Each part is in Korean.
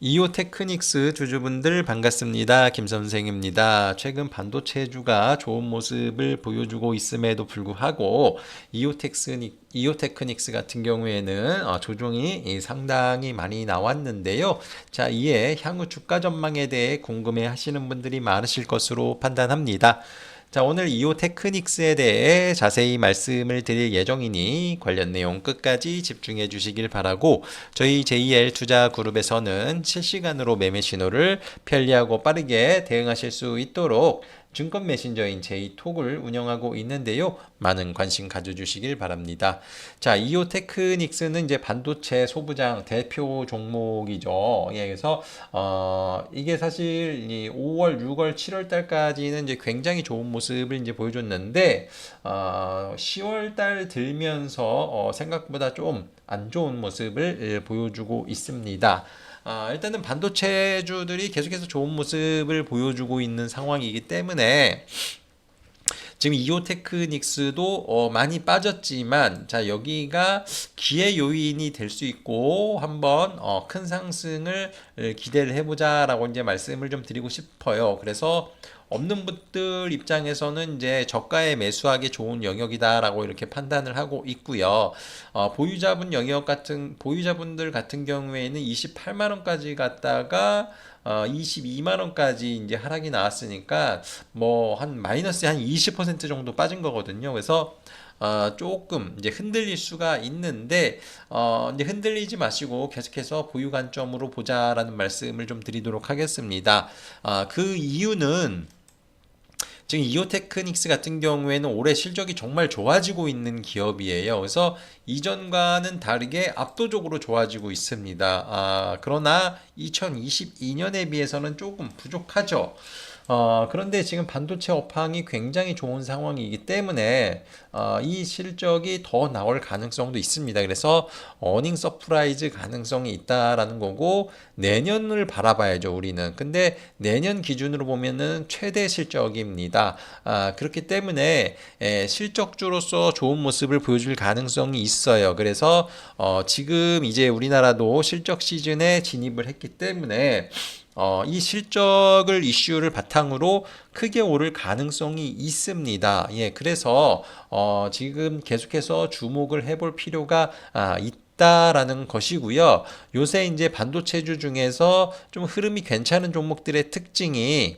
이오 테크닉스 주주분들 반갑습니다. 김 선생입니다. 최근 반도체주가 좋은 모습을 보여주고 있음에도 불구하고 이오 텍스닉 이오 테크닉스 같은 경우에는 어, 조종이 상당히 많이 나왔는데요. 자, 이에 향후 주가 전망에 대해 궁금해 하시는 분들이 많으실 것으로 판단합니다. 자, 오늘 이오 테크닉스에 대해 자세히 말씀을 드릴 예정이니 관련 내용 끝까지 집중해 주시길 바라고 저희 JL 투자 그룹에서는 실시간으로 매매 신호를 편리하고 빠르게 대응하실 수 있도록 증권 메신저인 제이톡을 운영하고 있는데요. 많은 관심 가져주시길 바랍니다. 자, 이오 테크닉스는 이제 반도체 소부장 대표 종목이죠. 예, 그래서 어, 이게 사실 이 5월, 6월, 7월 달까지는 이제 굉장히 좋은 모습을 이제 보여줬는데 어, 10월 달 들면서 어, 생각보다 좀 안 좋은 모습을 예, 보여주고 있습니다. 아, 일단은 반도체주들이 계속해서 좋은 모습을 보여주고 있는 상황이기 때문에 지금 이오테크닉스도 어, 많이 빠졌지만 자 여기가 기회 요인이 될 수 있고 한번 어, 큰 상승을 기대를 해보자라고 이제 말씀을 좀 드리고 싶어요. 그래서 없는 분들 입장에서는 이제 저가에 매수하기 좋은 영역이다라고 이렇게 판단을 하고 있고요. 어, 보유자분 영역 같은 보유자분들 같은 경우에는 28만 원까지 갔다가 어, 22만 원까지 이제 하락이 나왔으니까 뭐 한 마이너스 한 20% 정도 빠진 거거든요. 그래서 어, 조금 이제 흔들릴 수가 있는데 어, 이제 흔들리지 마시고 계속해서 보유 관점으로 보자라는 말씀을 좀 드리도록 하겠습니다. 어, 그 이유는 지금 이오테크닉스 같은 경우에는 올해 실적이 정말 좋아지고 있는 기업이에요. 그래서 이전과는 다르게 압도적으로 좋아지고 있습니다. 아, 그러나 2022년에 비해서는 조금 부족하죠. 어, 그런데 지금 반도체 업황이 굉장히 좋은 상황이기 때문에 어, 이 실적이 더 나올 가능성도 있습니다. 그래서 어닝 서프라이즈 가능성이 있다라는 거고 내년을 바라봐야죠, 우리는. 근데 내년 기준으로 보면은 최대 실적입니다. 아, 그렇기 때문에 에, 실적주로서 좋은 모습을 보여줄 가능성이 있어요. 그래서 어, 지금 이제 우리나라도 실적 시즌에 진입을 했기 때문에 어, 이 실적을 이슈를 바탕으로 크게 오를 가능성이 있습니다. 예, 그래서 어, 지금 계속해서 주목을 해볼 필요가 아, 있다 라는 것이고요. 요새 이제 반도체주 중에서 좀 흐름이 괜찮은 종목들의 특징이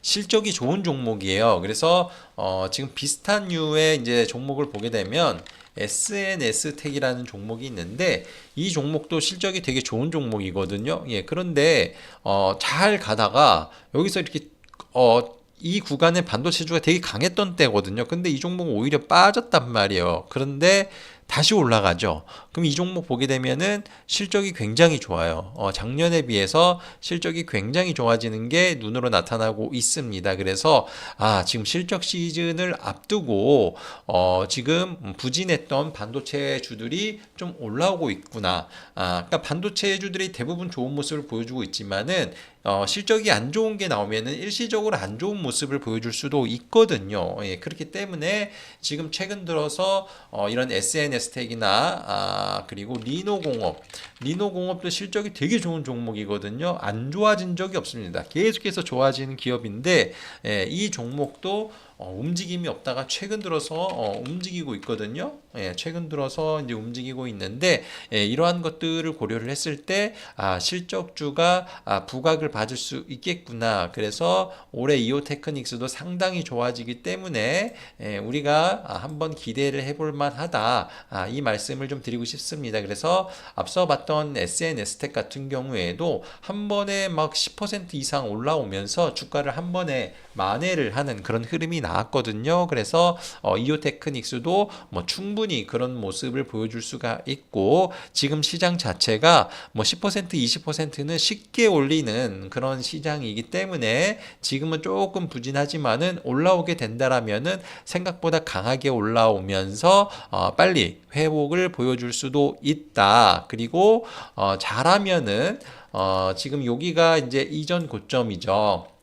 실적이 좋은 종목이에요. 그래서 어, 지금 비슷한 류의 이제 종목을 보게 되면 SNS텍이라는 종목이 있는데 이 종목도 실적이 되게 좋은 종목이거든요. 예, 그런데 어, 잘 가다가 여기서 이렇게 어, 이 구간에 반도체주가 되게 강했던 때거든요. 근데 이 종목은 오히려 빠졌단 말이에요. 그런데 다시 올라가죠. 그럼 이 종목 보게 되면은 실적이 굉장히 좋아요. 어, 작년에 비해서 실적이 굉장히 좋아지는 게 눈으로 나타나고 있습니다. 그래서 아, 지금 실적 시즌을 앞두고 어, 지금 부진했던 반도체 주들이 좀 올라오고 있구나. 아, 그러니까 반도체 주들이 대부분 좋은 모습을 보여주고 있지만은 어, 실적이 안 좋은 게 나오면은 일시적으로 안 좋은 모습을 보여줄 수도 있거든요. 예, 그렇기 때문에 지금 최근 들어서 어, 이런 SNS 텍이나 아, 그리고 리노공업, 리노공업도 실적이 되게 좋은 종목이거든요. 안 좋아진 적이 없습니다. 계속해서 좋아지는 기업인데 예, 이 종목도 어, 움직임이 없다가 최근 들어서 어, 움직이고 있거든요. 예, 최근 들어서 이제 움직이고 있는데 예, 이러한 것들을 고려를 했을 때 아, 실적주가 아, 부각을 받을 수 있겠구나. 그래서 올해 이오 테크닉스도 상당히 좋아지기 때문에 예, 우리가 아, 한번 기대를 해볼 만하다. 아, 이 말씀을 좀 드리고 싶습니다. 그래서 앞서 봤던 SNS텍 같은 경우에도 한 번에 막 10% 이상 올라오면서 주가를 한 번에 만회를 하는 그런 흐름이 나왔거든요. 그래서 어, 이오테크닉스도 뭐 충분히 그런 모습을 보여줄 수가 있고 지금 시장 자체가 뭐 10% 20%는 쉽게 올리는 그런 시장이기 때문에 지금은 조금 부진하지만은 올라오게 된다라면은 생각보다 강하게 올라오면서 어, 빨리 회복을 보여줄 수도 있다. 그리고 어, 잘하면은 어, 지금 여기가 이제 이전 고점이죠.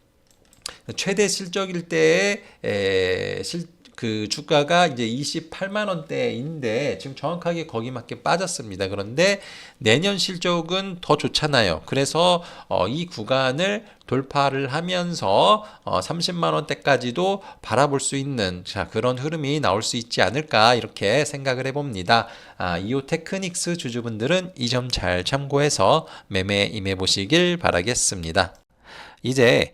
최대 실적일 때에 에, 실, 그 주가가 이제 28만 원대인데 지금 정확하게 거기 맞게 빠졌습니다. 그런데 내년 실적은 더 좋잖아요. 그래서 어, 이 구간을 돌파를 하면서 어, 30만 원대까지도 바라볼 수 있는 자 그런 흐름이 나올 수 있지 않을까 이렇게 생각을 해봅니다. 아, 이오 테크닉스 주주분들은 이 점 잘 참고해서 매매 임해 보시길 바라겠습니다. 이제